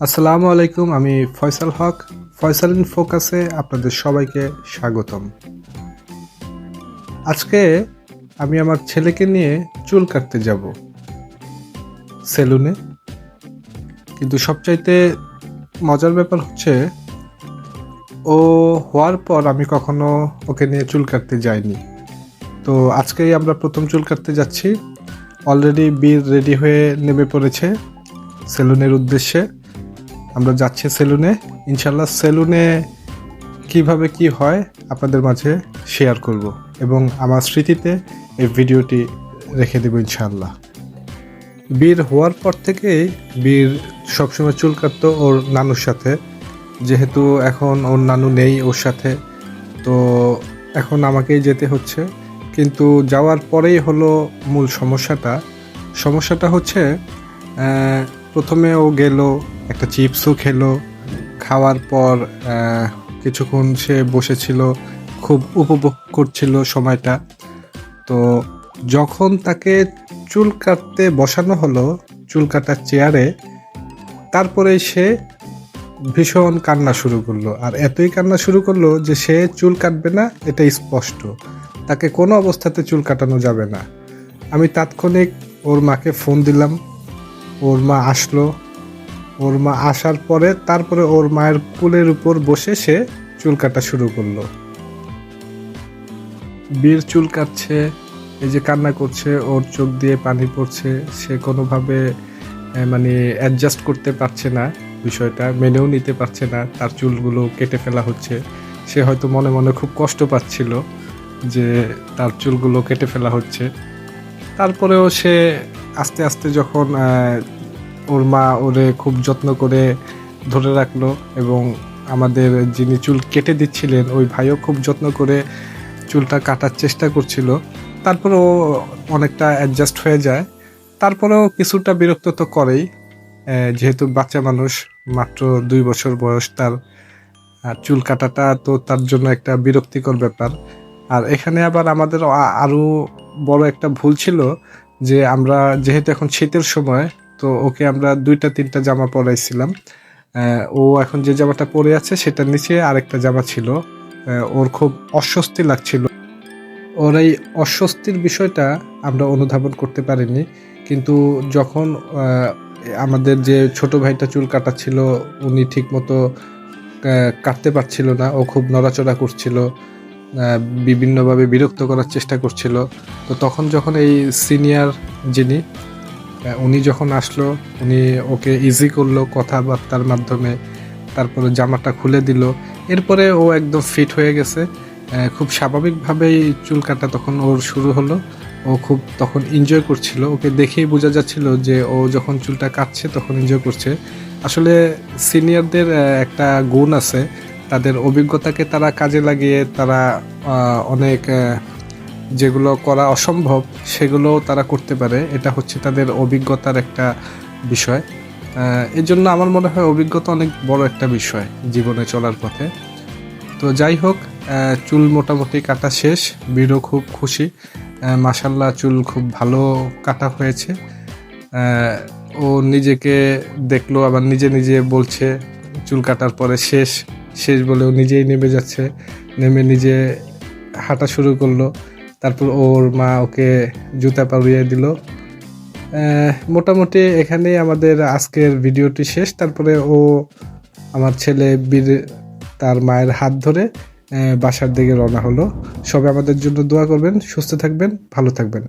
আসসালামু আলাইকুম, আমি ফয়সাল হক। ফয়সাল ইন ফোকাসে আপনাদের সবাইকে স্বাগতম। আজকে আমি আমার ছেলেকে নিয়ে চুল কাটতে যাব। সেলুনে। কিন্তু সবচাইতে মজার ব্যাপার হচ্ছে, ও হওয়ার পর আমি কখনো ওকে নিয়ে চুল কাটতে যাইনি। তো আজকেই আমরা প্রথম চুল কাটতে যাচ্ছি। অলরেডি বীর রেডি হয়ে নেমে পড়েছে সেলুনের উদ্দেশ্যে। আমরা যাচ্ছি সেলুনে। ইনশাল্লাহ সেলুনে কীভাবে কি হয় আপনাদের মাঝে শেয়ার করব এবং আমার স্মৃতিতে এই ভিডিওটি রেখে দেব ইনশাল্লাহ বীর হওয়ার পর থেকেই বীর সবসময় চুল কাটতো ওর নানুর সাথে। যেহেতু এখন ওর নানু নেই ওর সাথে, তো এখন আমাকেই যেতে হচ্ছে। কিন্তু যাওয়ার পরেই হলো মূল সমস্যাটা। সমস্যাটা হচ্ছে প্রথমে ও গেল, একটা চিপসও খেলো। খাওয়ার পর কিছুক্ষণ সে বসেছিল, খুব উপভোগ করছিল সময়টা। তো যখন তাকে চুল কাটতে বসানো হলো, চুল কাটার চেয়ারে, তারপরে সে ভীষণ কান্না শুরু করল। আর এতই কান্না শুরু করল যে সে চুল কাটবে না এটা স্পষ্ট। তাকে কোনো অবস্থাতে চুল কাটানো যাবে না। আমি তাৎক্ষণিক ওর মাকে ফোন দিলাম। ওর মা আসলো। ওর মা আসার পরে তারপরে ওর মায়ের কুলের উপর বসে সে চুল কাটা শুরু করল। বীর চুল কাটছে, এই যে কান্না করছে, ওর চোখ দিয়ে পানি পড়ছে, সে কোনোভাবে মানে অ্যাডজাস্ট করতে পারছে না বিষয়টা, মেনেও নিতে পারছে না, তার চুলগুলো কেটে ফেলা হচ্ছে। সে হয়তো মনে মনে খুব কষ্ট পাচ্ছিল যে তার চুলগুলো কেটে ফেলা হচ্ছে। তারপরেও সে আস্তে আস্তে যখন ওর মা ওরে খুব যত্ন করে ধরে রাখল এবং আমাদের যিনি চুল কেটে দিচ্ছিলেন, ওই ভাইও খুব যত্ন করে চুলটা কাটার চেষ্টা করছিল। তারপরে ও অনেকটা অ্যাডজাস্ট হয়ে যায়। তারপরেও কিছুটা বিরক্ত তো করেই। যেহেতু বাচ্চা মানুষ, মাত্র দুই বছর বয়স তার চুল কাটাটা তো তার জন্য একটা বিরক্তিকর ব্যাপার। আর এখানে আবার আমাদের আরও বড় একটা ভুল ছিল যে আমরা, যেহেতু এখন শীতের সময়, তো ওকে আমরা দুইটা, তিনটা জামা পরাইছিলাম। ও এখন যে জামাটা পরে আছে, সেটার নিচে আরেকটা জামা ছিল। ওর খুব অস্বস্তি লাগছিল। ওর এই অস্বস্তির বিষয়টা আমরা অনুধাবন করতে পারিনি। কিন্তু যখন আমাদের যে ছোট ভাইটা চুল কাটাচ্ছিল উনি ঠিক মতো কাটতে পারছিল না। ও খুব নড়াচড়া করছিল। বিভিন্নভাবে বিরক্ত করার চেষ্টা করছিল। তো তখন যখন এই সিনিয়র যিনি উনি যখন আসলো, উনি ওকে ইজি করল কথাবার্তার মাধ্যমে, তারপরে জামাটা খুলে দিল। এরপরে ও একদম ফিট হয়ে গেছে। খুব স্বাভাবিকভাবেই চুল কাটা তখন ওর শুরু হলো। ও খুব তখন এনজয় করছিল। ওকে দেখেই বোঝা যাচ্ছিল যে ও যখন চুলটা কাটছে তখন এনজয় করছে। আসলে সিনিয়রদের একটা গুণ আছে। তাদের অভিজ্ঞতাকে তারা কাজে লাগিয়ে তারা অনেক যেগুলো করা অসম্ভব সেগুলো তারা করতে পারে। এটা হচ্ছে তাদের অভিজ্ঞতার একটা বিষয়। এর জন্য আমার মনে হয় অভিজ্ঞতা অনেক বড় একটা বিষয় জীবনে চলার পথে। তো যাই হোক চুল মোটামুটি কাটা শেষ। বীরও খুব খুশি। মাসাল্লাহ চুল খুব ভালো কাটা হয়েছে। ও নিজেকে দেখল, আবার নিজে নিজে বলছে, চুল কাটার পরে শেষ। শেষ বলে ও নিজেই নেমে যাচ্ছে। নেমে নিজে হাঁটা শুরু করল। তারপর ওর মা ওকে জুতা পরিয়ে দিল। মোটামুটি এখানেই আমাদের আজকের ভিডিওটি শেষ। তারপরে ও আমার ছেলে বীর তার মায়ের হাত ধরে বাসার দিকে রওনা হলো। সবাই আমাদের জন্য দোয়া করবেন, সুস্থ থাকবেন, ভালো থাকবেন।